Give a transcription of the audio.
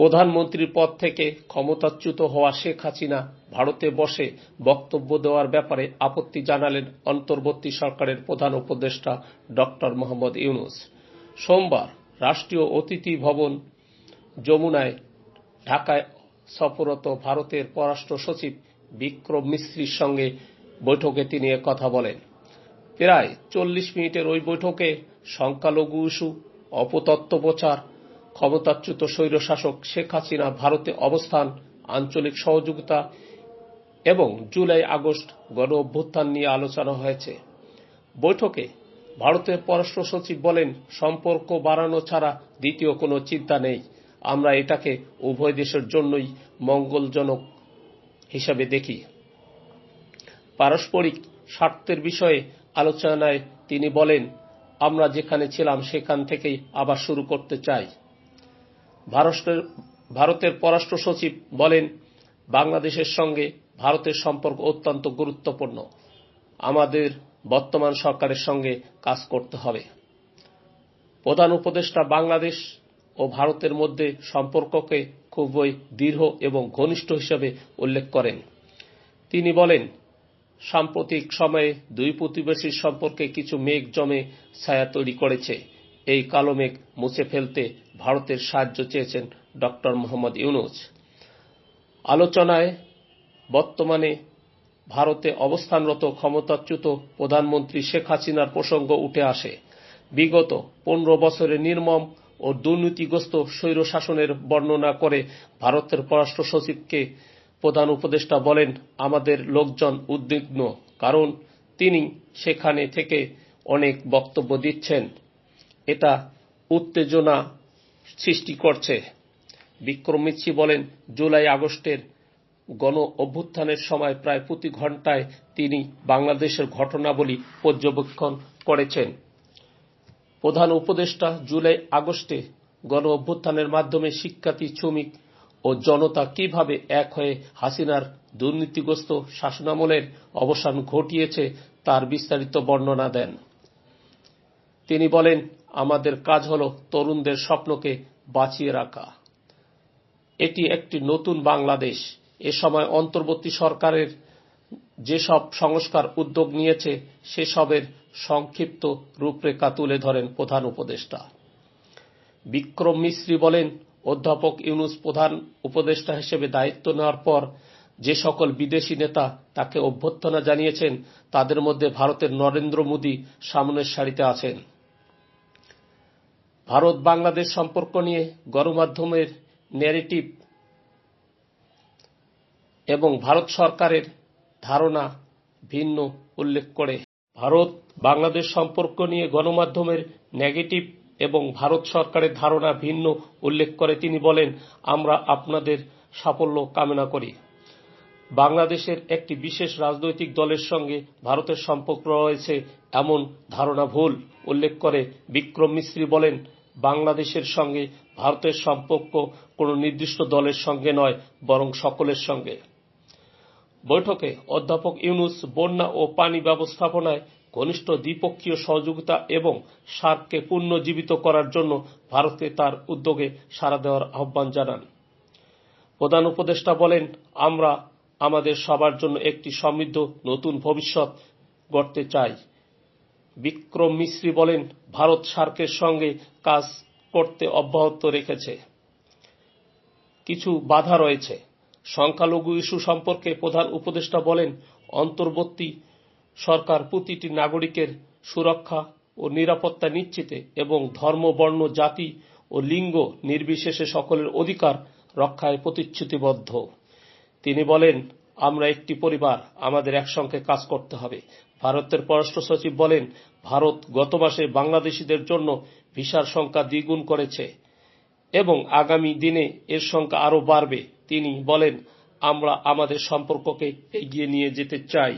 প্রধানমন্ত্রীর পদ থেকে ক্ষমতাচ্যুত হওয়া শেখ হাসিনা ভারতে বসে বক্তব্য দেওয়ার ব্যাপারে আপত্তি জানালেন অন্তর্বর্তী সরকারের প্রধান উপদেষ্টা ড মোহাম্মদ ইউনুস। সোমবার রাষ্ট্রীয় অতিথি ভবন যমুনায় ঢাকায় সফররত ভারতের পররাষ্ট্র সচিব বিক্রম মিস্ত্রির সঙ্গে বৈঠকে তিনি কথা বলেন। প্রায় চল্লিশ মিনিটের ওই বৈঠকে সংখ্যালঘু ইস্যু, অপতত্ত্ব প্রচার ক্ষমতাচ্যুত স্বৈরশাসক শেখ হাসিনা ভারতে অবস্থান, আঞ্চলিক সহযোগিতা এবং জুলাই আগস্ট গণ অভ্যুত্থান নিয়ে আলোচনা হয়েছে। বৈঠকে ভারতের পররাষ্ট্র সচিব বলেন, সম্পর্ক বাড়ানো ছাড়া দ্বিতীয় কোনো চিন্তা নেই। আমরা এটাকে উভয় দেশের জন্যই মঙ্গলজনক হিসাবে দেখি। পারস্পরিক স্বার্থের বিষয়ে আলোচনায় তিনি বলেন, আমরা যেখানে ছিলাম সেখান থেকেই আবার শুরু করতে চাই। ভারতের পররাষ্ট্র সচিব বলেন, বাংলাদেশের সঙ্গে ভারতের সম্পর্ক অত্যন্ত গুরুত্বপূর্ণ। আমাদের বর্তমান সরকারের সঙ্গে কাজ করতে হবে। প্রধান উপদেষ্টা বাংলাদেশ ও ভারতের মধ্যে সম্পর্ককে খুবই দৃঢ় এবং ঘনিষ্ঠ হিসেবে উল্লেখ করেন। তিনি বলেন, সাম্প্রতিক সময়ে দুই প্রতিবেশীর সম্পর্কে কিছু মেঘ জমে ছায়া তৈরি করেছে। এই কালো মেঘ মুছে ফেলতে ভারতের সাহায্য চেয়েছেন ড. মোহাম্মদ ইউনুস। আলোচনায় বর্তমানে ভারতে অবস্থানরত ক্ষমতাচ্যুত প্রধানমন্ত্রী শেখ হাসিনার প্রসঙ্গ উঠে আসে। বিগত পনেরো বছরের নির্মম ও দুর্নীতিগ্রস্ত স্বৈরশাসনের বর্ণনা করে ভারতের পররাষ্ট্র সচিবকে প্রধান উপদেষ্টা বলেন, আমাদের লোকজন উদ্বিগ্ন। কারণ তিনি সেখানে থেকে অনেক বক্তব্য দিচ্ছেন। এটা উত্তেজনা সৃষ্টি করছে। বিক্রম মিচ্ছি বলেন, জুলাই আগস্টের গণ অভ্যুত্থানের সময় প্রায় প্রতি ঘণ্টায় তিনি বাংলাদেশের ঘটনাবলী পর্যবেক্ষণ করেছেন। প্রধান উপদেষ্টা জুলাই আগস্টে গণ অভ্যুত্থানের মাধ্যমে শিক্ষার্থী, শ্রমিক ও জনতা কীভাবে এক হয়ে হাসিনার দুর্নীতিগ্রস্ত শাসনামলের অবসান ঘটিয়েছে তার বিস্তারিত বর্ণনা দেন। তিনি বলেন আমাদের কাজ হল তরুণদের স্বপ্নকে বাঁচিয়ে রাখা। এটি একটি নতুন বাংলাদেশ। এ সময় অন্তর্বর্তী সরকারের যেসব সংস্কার উদ্যোগ নিয়েছে, সেসবের সংক্ষিপ্ত রূপরেখা তুলে ধরেন প্রধান উপদেষ্টা। বিক্রম মিশ্রি বলেন, অধ্যাপক ইউনুস প্রধান উপদেষ্টা হিসেবে দায়িত্ব নেওয়ার পর যে সকল বিদেশি নেতা তাকে অভ্যর্থনা জানিয়েছেন, তাদের মধ্যে ভারতের নরেন্দ্র মোদী সামনের সারিতে আছেন। ভারত বাংলাদেশ সম্পর্ক নিয়ে গণমাধ্যমের ন্যারেটিভ এবং ভারত সরকারের ধারণা ভিন্ন উল্লেখ করে। ভারত বাংলাদেশ সম্পর্ক নিয়ে গণমাধ্যমের নেগেটিভ এবং ভারত সরকারের ধারণা ভিন্ন উল্লেখ করে তিনি বলেন, আমরা আপনাদের সাফল্য কামনা করি। বাংলাদেশের একটি বিশেষ রাজনৈতিক দলের সঙ্গে ভারতের সম্পর্ক রয়েছে এমন ধারণা ভুল, উল্লেখ করে বিক্রম মিস্ত্রি বলেন। বাংলাদেশের সঙ্গে, ভারতের সম্পর্ক কোনো নির্দিষ্ট দলের সঙ্গে নয়, বরং সকলের সঙ্গে। বৈঠকে অধ্যাপক ইউনুস বন্যা ও পানি ব্যবস্থাপনায় ঘনিষ্ঠ দ্বিপক্ষীয় সহযোগিতা এবং সার্ককে পুনর্জীবিত করার জন্য ভারতে তার উদ্যোগে সাড়া দেওয়ার আহ্বান জানান। প্রধান উপদেষ্টা বলেন, আমরা আমাদের সবার জন্য একটি সমৃদ্ধ নতুন ভবিষ্যৎ গড়তে চাই। বিক্রম মিশ্রি বলেন, ভারত সার্কের সঙ্গে কাজ করতে অব্যাহত রেখেছে। কিছু বাধা রয়েছে। সংখ্যালঘু ইস্যু সম্পর্কে প্রধান উপদেষ্টা বলেন, অন্তর্বর্তী সরকার প্রতিটি নাগরিকের সুরক্ষা ও নিরাপত্তা নিশ্চিতে এবং ধর্ম, বর্ণ, জাতি ও লিঙ্গ নির্বিশেষে সকলের অধিকার রক্ষায় প্রতিশ্রুতিবদ্ধ। তিনি বলেন আমরা একটি পরিবার, আমাদের একসঙ্গে কাজ করতে হবে। ভারতের পররাষ্ট্র সচিব বলেন, ভারত গত মাসে বাংলাদেশিদের জন্য ভিসার সংখ্যা দ্বিগুণ করেছে এবং আগামী দিনে এর সংখ্যা আরও বাড়বে। তিনি বলেন, আমরা আমাদের সম্পর্ককে এগিয়ে নিয়ে যেতে চাই।